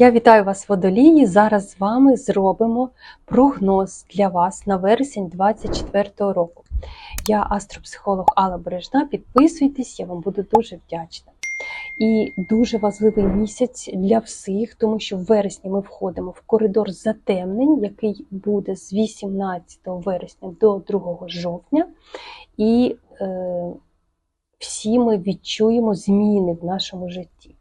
Я вітаю вас, водолії. Зараз з вами зробимо прогноз для вас на вересень 2024 року. Я астропсихолог Алла Бережна. Підписуйтесь, я вам буду дуже вдячна. І дуже важливий місяць для всіх, тому що в вересні ми входимо в коридор затемнень, який буде з 18 вересня до 2 жовтня. І е, всі ми відчуємо зміни в нашому житті.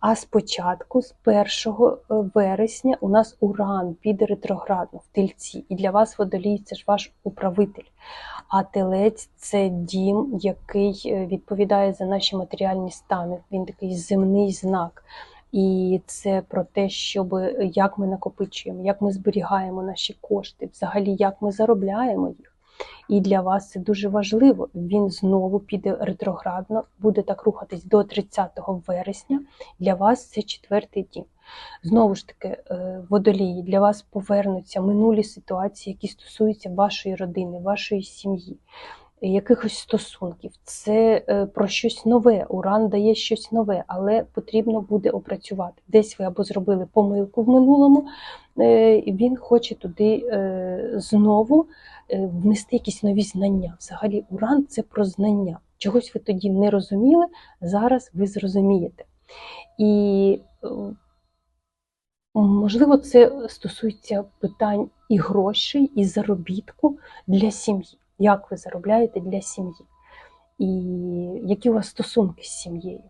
А спочатку, з 1 вересня, у нас Уран піде ретроградно в тельці. І для вас водолій це ж ваш управитель. А телець це дім, який е, відповідає за наші матеріальні стани. Він такий земний знак. І це про те, щоб як ми накопичуємо, як ми зберігаємо наші кошти, взагалі як ми заробляємо їх. І для вас це дуже важливо. Він знову піде ретроградно, буде так рухатись до 30 вересня. Для вас це четвертий дім. Знову ж таки, е, водолії, для вас повернуться минулі ситуації, які стосуються вашої родини, вашої сім'ї, якихось стосунків. Це е, про щось нове. Уран дає щось нове, але потрібно буде опрацювати. Десь ви або зробили помилку в минулому, е, він хоче туди знову внести якісь нові знання. Взагалі, уран це про знання. Чогось ви тоді не розуміли, зараз ви зрозумієте. І Можливо, це стосується питань і грошей, і заробітку для сім'ї. Як ви заробляєте для сім'ї? І які у вас стосунки з сім'єю?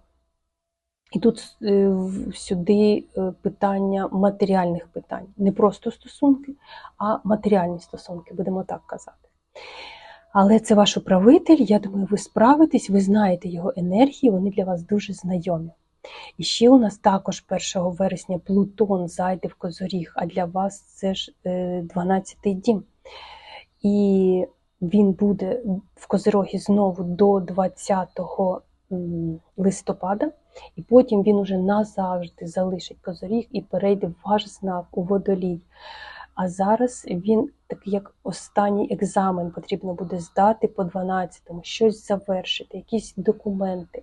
І тут е, сюди е, питання матеріальних питань. Не просто стосунки, а матеріальні стосунки, будемо так казати. Але це ваш управитель, я думаю, ви справитесь, ви знаєте його енергії, вони для вас дуже знайомі. І ще у нас також 1 вересня Плутон зайде в Козоріг, а для вас це ж 12-й е, дім. І він буде в Козирогі знову до 20 листопада, і потім він уже назавжди залишить Козоріг і перейде в ваш знак у водолій. А зараз він такий, як останній екзамен потрібно буде здати по 12-му, щось завершити, якісь документи,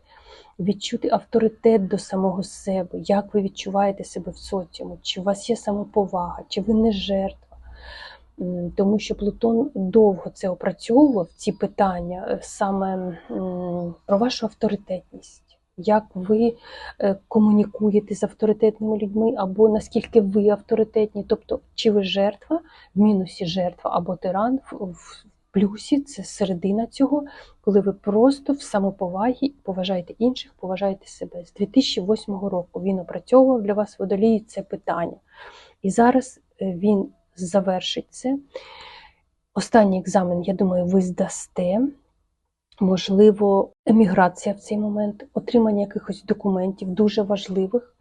відчути авторитет до самого себе, як ви відчуваєте себе в соціуму, чи у вас є самоповага, чи ви не жертва. Тому що Плутон довго це опрацьовував, ці питання е, саме про вашу авторитетність як ви е, комунікуєте з авторитетними людьми, або наскільки ви авторитетні, тобто, чи ви жертва, в мінусі жертва або тиран, в плюсі це середина цього, коли ви просто в самоповагі поважаєте інших, поважаєте себе. З 2008 року він опрацьовував для вас водолії це питання. І зараз е, він завершить це. Останній екзамен, я думаю, ви здасте можливо, еміграція в цей момент, отримання якихось документів, дуже важливих,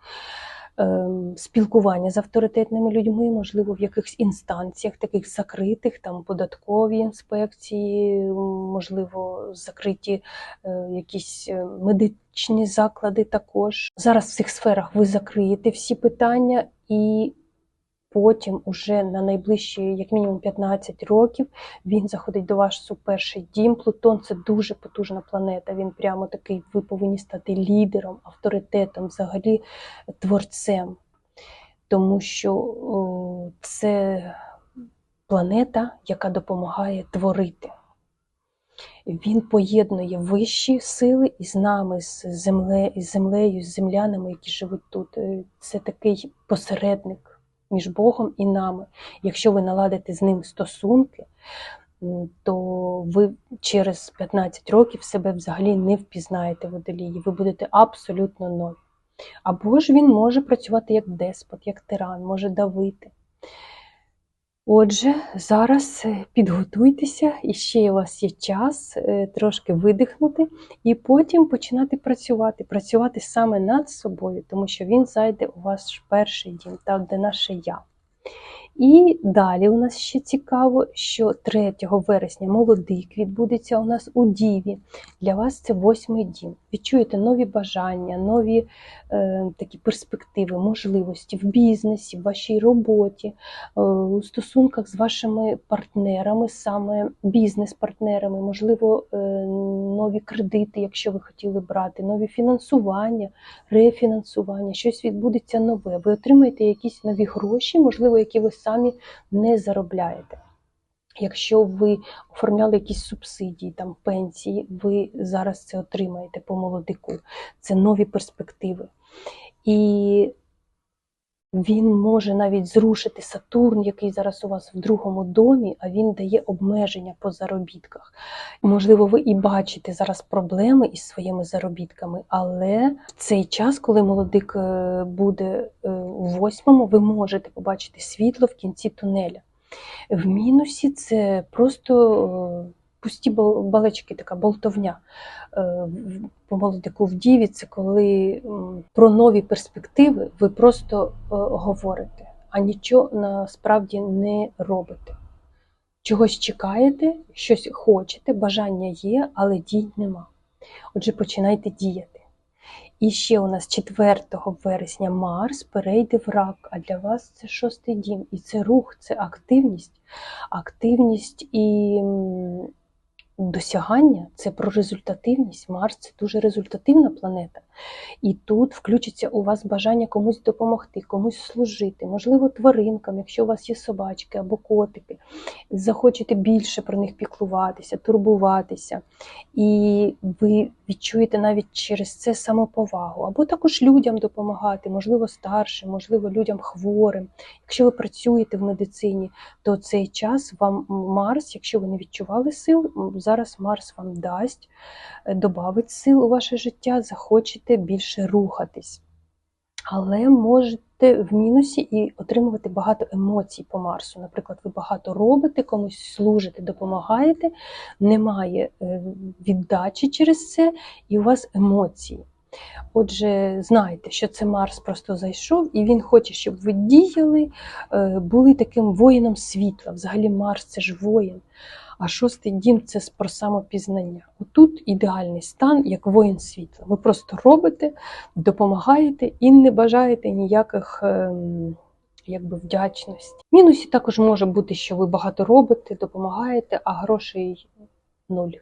ем, спілкування з авторитетними людьми, можливо, в якихось інстанціях, таких закритих, там податкові інспекції, можливо, закриті е, якісь е, медичні заклади також. Зараз в цих сферах ви закриєте всі питання і Потім, уже на найближчі, як мінімум 15 років, він заходить до вас у перший дім. Плутон це дуже потужна планета. Він прямо такий, ви повинні стати лідером, авторитетом, взагалі творцем. Тому що о, це планета, яка допомагає творити. Він поєднує вищі сили із нами, з землею, з землею, з землянами, які живуть тут. Е, це такий посередник між Богом і нами. Якщо ви наладите з ним стосунки, то ви через 15 років себе взагалі не впізнаєте водолії, ви будете абсолютно нові. Або ж він може працювати як деспот, як тиран, може давити. Отже, зараз е, підготуйтеся, і ще у вас є час е, трошки видихнути, і потім починати працювати, працювати саме над собою, тому що він зайде у вас перший дім, там, де наше я. І далі у нас ще цікаво, що 3 вересня молодик відбудеться у нас у Діві. Для вас це восьмий дім. Відчуєте нові бажання, нові е, такі перспективи, можливості в бізнесі, в вашій роботі, е, у стосунках з вашими партнерами, саме бізнес-партнерами, можливо, е, нові кредити, якщо ви хотіли брати, нові фінансування, рефінансування, щось відбудеться нове. Ви отримаєте якісь нові гроші, можливо, які ви самі не заробляєте. Якщо ви оформляли якісь субсидії, там пенсії, ви зараз це отримаєте по молодику. Це нові перспективи. І він може навіть зрушити Сатурн, який зараз у вас в другому домі, а він дає обмеження по заробітках. Можливо, ви і бачите зараз проблеми із своїми заробітками, але в цей час, коли молодик е, буде е, у восьмому, ви можете побачити світло в кінці тунеля. В мінусі це просто е, пусті бал- балачки, така болтовня. Е, По молодику в діві це коли про нові перспективи ви просто е, говорите, а нічого насправді не робите. Чогось чекаєте, щось хочете, бажання є, але дій нема. Отже, починайте діяти. І ще у нас 4 вересня Марс перейде в рак, а для вас це шостий дім. І це рух, це активність. Активність і досягання це про результативність. Марс це дуже результативна планета. І тут включиться у вас бажання комусь допомогти, комусь служити, можливо, тваринкам, якщо у вас є собачки або котики. Захочете більше про них піклуватися, турбуватися. І ви відчуєте навіть через це самоповагу, або також людям допомагати, можливо, старшим, можливо, людям хворим. Якщо ви працюєте в медицині, то цей час вам Марс, якщо ви не відчували сил, зараз Марс вам дасть, е, добавить сил у ваше життя, захочете більше рухатись. Але можете в мінусі і отримувати багато емоцій по Марсу. Наприклад, ви багато робите, комусь служите, допомагаєте, немає е, віддачі через це, і у вас емоції. Отже, знайте, що це Марс просто зайшов, і він хоче, щоб ви діяли, е, були таким воїном світла. Взагалі, Марс це ж воїн. А шостий дім це про самопізнання. Отут ідеальний стан, як воїн світла. Ви просто робите, допомагаєте і не бажаєте ніяких ем, якби, вдячності. Мінусі також може бути, що ви багато робите, допомагаєте, а грошей нуль.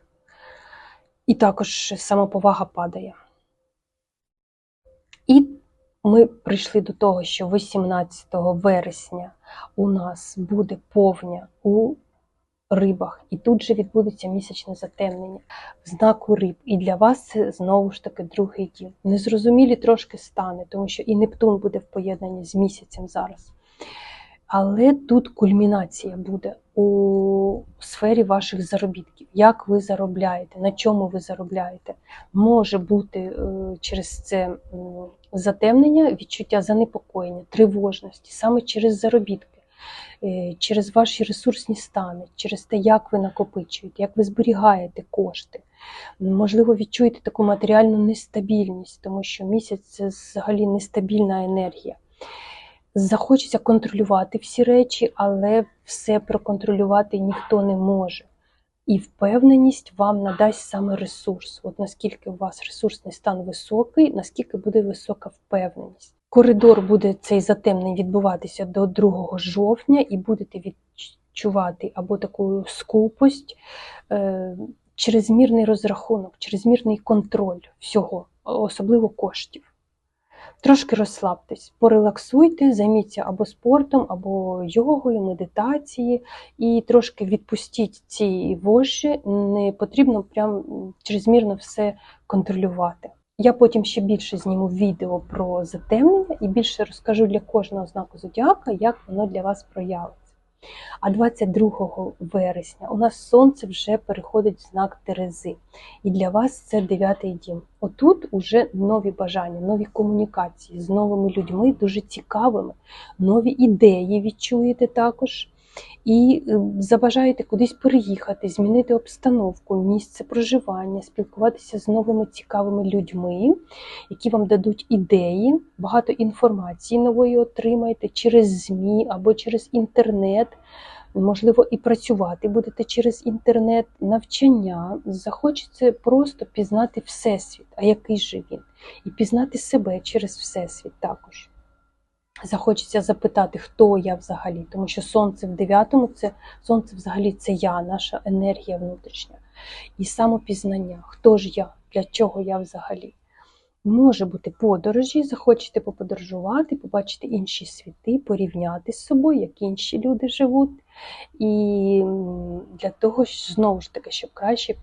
І також самоповага падає. І ми прийшли до того, що 18 вересня у нас буде повня у рибах, і тут же відбудеться місячне затемнення в знаку риб. І для вас це знову ж таки другий дім. Незрозумілі трошки стане, тому що і Нептун буде в поєднанні з місяцем зараз. Але тут кульмінація буде у сфері ваших заробітків. Як ви заробляєте, на чому ви заробляєте. Може бути е, через це затемнення, відчуття занепокоєння, тривожності, саме через заробітки, через ваші ресурсні стани, через те, як ви накопичуєте, як ви зберігаєте кошти. Можливо, відчуєте таку матеріальну нестабільність, тому що місяць це взагалі нестабільна енергія. Захочеться контролювати всі речі, але все проконтролювати ніхто не може. І впевненість вам надасть саме ресурс. От наскільки у вас ресурсний стан високий, наскільки буде висока впевненість. Коридор буде цей затемний відбуватися до 2 жовтня, і будете відчувати або таку скупость, е, чрезмірний розрахунок, чрезмірний контроль всього, особливо коштів. Трошки розслабтесь, порелаксуйте, займіться або спортом, або йогою, медитації, і трошки відпустіть ці вожжі, не потрібно прям чрезмірно все контролювати. Я потім ще більше зніму відео про затемнення і більше розкажу для кожного знаку зодіака, як воно для вас проявиться. А 22 вересня у нас сонце вже переходить в знак Терези. І для вас це дев'ятий дім. Отут уже нові бажання, нові комунікації з новими людьми, дуже цікавими, нові ідеї відчуєте також. І е, забажаєте кудись переїхати, змінити обстановку, місце проживання, спілкуватися з новими цікавими людьми, які вам дадуть ідеї, багато інформації нової отримаєте через ЗМІ або через інтернет. Можливо, і працювати будете через інтернет, навчання. Захочеться просто пізнати Всесвіт, а який же він, і пізнати себе через Всесвіт також. Захочеться запитати, хто я взагалі, тому що сонце в дев'ятому це сонце взагалі це я, наша енергія внутрішня. І самопізнання, хто ж я, для чого я взагалі. Може бути подорожі, захочете поподорожувати, побачити інші світи, порівняти з собою, як інші люди живуть. І для того, знову ж таки, щоб краще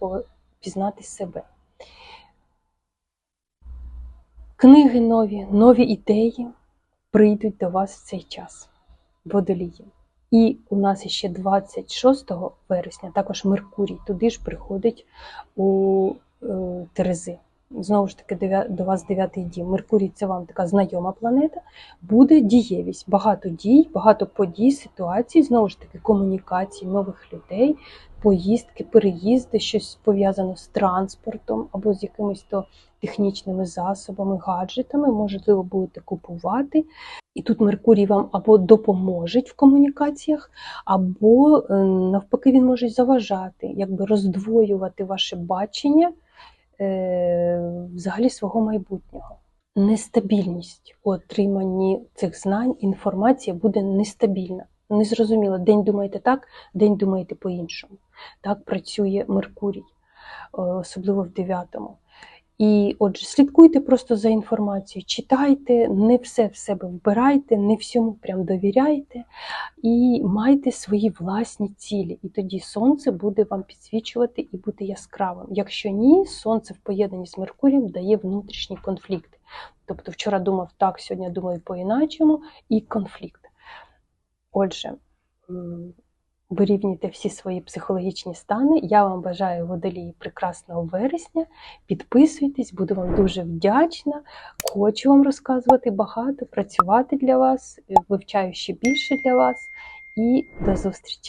пізнати себе. Книги нові, нові ідеї прийдуть до вас в цей час, водолії. І у нас ще 26 вересня також Меркурій туди ж приходить у е, Терези. Знову ж таки, до вас дев'ятий дім. Меркурій це вам така знайома планета. Буде дієвість, багато дій, багато подій, ситуацій, знову ж таки, комунікацій, нових людей, поїздки, переїзди, щось пов'язано з транспортом або з якимись то технічними засобами, гаджетами, можливо, будете купувати. І тут Меркурій вам або допоможе в комунікаціях, або е, навпаки він може заважати, якби роздвоювати ваше бачення е, взагалі свого майбутнього. Нестабільність у отриманні цих знань, інформація буде нестабільна. Незрозуміло, день думаєте так, день думаєте по-іншому. Так працює Меркурій, е, особливо в дев'ятому. І отже, слідкуйте просто за інформацією, читайте, не все в себе вбирайте, не всьому прям довіряйте і майте свої власні цілі. І тоді сонце буде вам підсвічувати і бути яскравим. Якщо ні, сонце в поєднанні з Меркурієм дає внутрішні конфлікти. Тобто вчора думав так, сьогодні думаю по-іначому, і конфлікт. Отже, вирівнюйте всі свої психологічні стани. Я вам бажаю водолії прекрасного вересня. Підписуйтесь, буду вам дуже вдячна. Хочу вам розказувати багато, працювати для вас, вивчаю ще більше для вас. І до зустрічі!